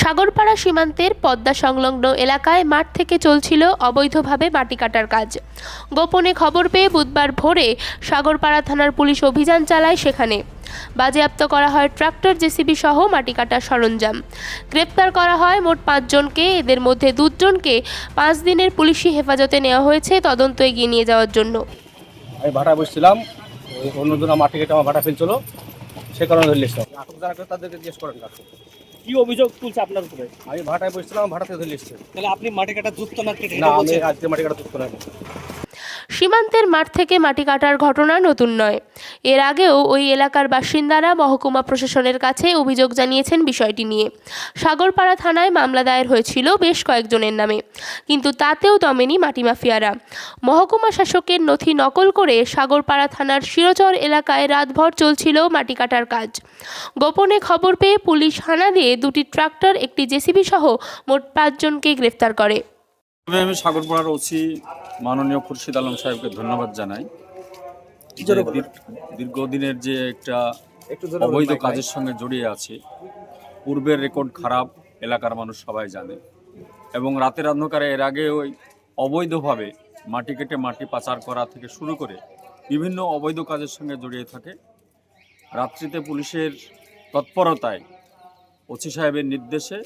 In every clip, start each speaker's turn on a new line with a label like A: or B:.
A: সাগরপাড়া সীমান্তের পদ্মা সংলগ্ন এলাকায় মাঠ থেকে চলছিল অবৈধভাবে মাটি কাটার কাজ। গোপনে খবর পেয়ে বুধবার ভোরে সাগরপাড়া থানার পুলিশ অভিযান চালায় সেখানে। বাজেয়াপ্ত করা হয় ট্রাক্টর জেসিবি সহ মাটি কাটার সরঞ্জাম। গ্রেপ্তার করা হয় মোট পাঁচজনকে এদের মধ্যে দুজনকে পাঁচ দিনের পুলিশি হেফাজতে নেওয়া হয়েছে তদন্ত এগিয়ে নিয়ে যাওয়ার জন্য।
B: আমি ভাটা বসছিলাম। অন্যজন মাটি কেটে আমার ভাটা ফেলছিল। সে কারণে ধরে লিখছিলাম আটক যারা তাদেরকে জিজ্ঞেস করেন
C: কি অভিযোগ তুলছে আপনার উপরে?
B: আমি ভাটায় বসছিলাম ভাটা থেকে ধরে এসছে
C: তাহলে আপনি মাটি কাটা যুক্ত না কেটে
B: না আমি আজকে মাটি কাটা যুক্ত না
A: সীমান্তের মাঠ থেকে মাটি কাটার ঘটনা নতুন নয়। এর আগেও ওই এলাকার বাসিন্দারা মহকুমা প্রশাসনের কাছে অভিযোগ জানিয়েছেন বিষয়টি নিয়ে। সাগরপাড়া থানায় মামলা দায়ের হয়েছিল বেশ কয়েকজনের নামে। কিন্তু তাতেও দমেনি মাটি মাফিয়ারা। মহকুমা শাসকের নথি নকল করে সাগরপাড়া থানার শিরচর এলাকায় রাতভর চলছিল মাটি কাটার কাজ। গোপনে খবর পেয়ে পুলিশ হানা দিয়ে দুটি ট্রাক্টর, একটি জেসিবি সহ মোট পাঁচজনকে গ্রেফতার করে।
D: আমি সাগরপাড়ার ওসি মাননীয় খুরশিদ আলম সাহেবকে ধন্যবাদ জানাই দীর্ঘদিনের যে একটা অবৈধ কাজের সঙ্গে জড়িয়ে আছে পূর্বের রেকর্ড খারাপ এলাকার মানুষ সবাই জানে। এবং রাতের অন্ধকারে এর আগে ওই অবৈধভাবে মাটি কেটে মাটি পাচার করা থেকে শুরু করে বিভিন্ন অবৈধ কাজের সঙ্গে জড়িয়ে থাকে। রাত্রিতে পুলিশের তৎপরতায় ওসি সাহেবের নির্দেশে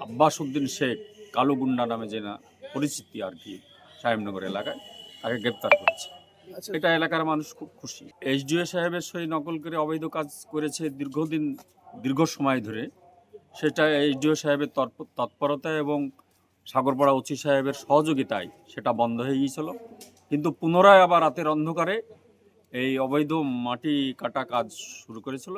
D: আব্বাস উদ্দিন শেখ কালু গুন্ডা নামে যে না পরিচিতি আর কি সাহেবনগর এলাকায় তাকে গ্রেপ্তার করেছে।
B: আচ্ছা,
D: এটা এলাকার মানুষ খুব খুশি। এসডিও সাহেবের সই নকল করে অবৈধ কাজ করেছে দীর্ঘদিন দীর্ঘ সময় ধরে। সেটা এসডিও সাহেবের তৎপ- তৎপরতা এবং সাগরপাড়া ওসি সাহেবের সহযোগিতায় সেটা বন্ধ হয়ে গিয়েছিল। কিন্তু পুনরায় আবার রাতের অন্ধকারে এই অবৈধ মাটি কাটা কাজ শুরু করেছিল।